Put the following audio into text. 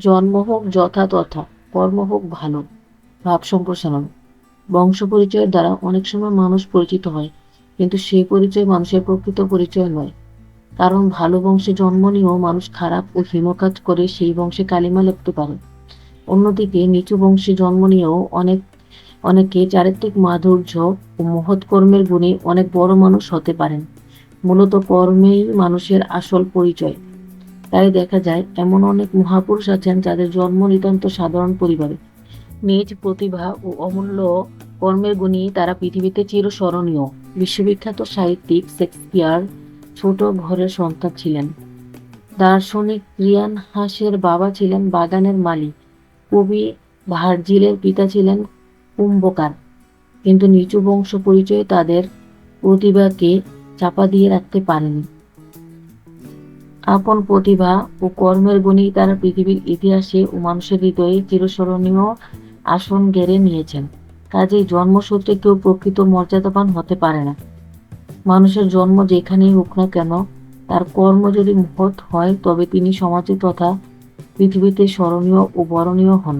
জন্ম হোক যথা তথা, কর্ম হোক ভালো। ভাব সম্প্রসারণ। বংশ পরিচয়ের দ্বারা অনেক সময় মানুষ পরিচিত হয়, কিন্তু সেই পরিচয় মানুষের প্রকৃত পরিচয় নয়। কারণ ভালো বংশে জন্ম নিয়েও মানুষ খারাপ ও হীনকাজ করে সেই বংশে কালিমা লেপতে পারে। অন্যদিকে নিচু বংশে জন্ম নিয়েও অনেক, অনেকে চারিত্রিক মাধুর্য ও মহৎ কর্মের গুণে অনেক বড় মানুষ হতে পারেন। মূলত কর্মেই মানুষের আসল পরিচয়। তাই দেখা যায় এমন অনেক মহাপুরুষ আছেন যাদের জন্ম নিতান্ত সাধারণ পরিবারে। নিজ প্রতিভা ও অমূল্য কর্মের গুণী তারা পৃথিবীতে চিরস্মরণীয়। বিশ্ববিখ্যাত সাহিত্যিক শেক্সপিয়ার ছোট ঘরের সন্তান ছিলেন। দার্শনিক রিয়ান হাসের বাবা ছিলেন বাগানের মালিক। কবি ভার্জিলের পিতা ছিলেন কুম্ভকার। কিন্তু নিচু বংশ পরিচয়ে তাদের প্রতিভাকে চাপা দিয়ে রাখতে পারেনি আপন প্রতিভা ও কর্মের গুণেই তারা পৃথিবীর ইতিহাসে ও মানুষের হৃদয়ে চিরস্মরণীয় আসন গেড়ে নিয়েছেন। কাজেই জন্মসূত্রে কেউ প্রকৃত মর্যাদাবান হতে পারে না। মানুষের জন্ম যেখানেই হোক না কেন, তার কর্ম যদি মহৎ হয়, তবে তিনি সমাজে তথা পৃথিবীতে স্মরণীয় ও বরণীয় হন।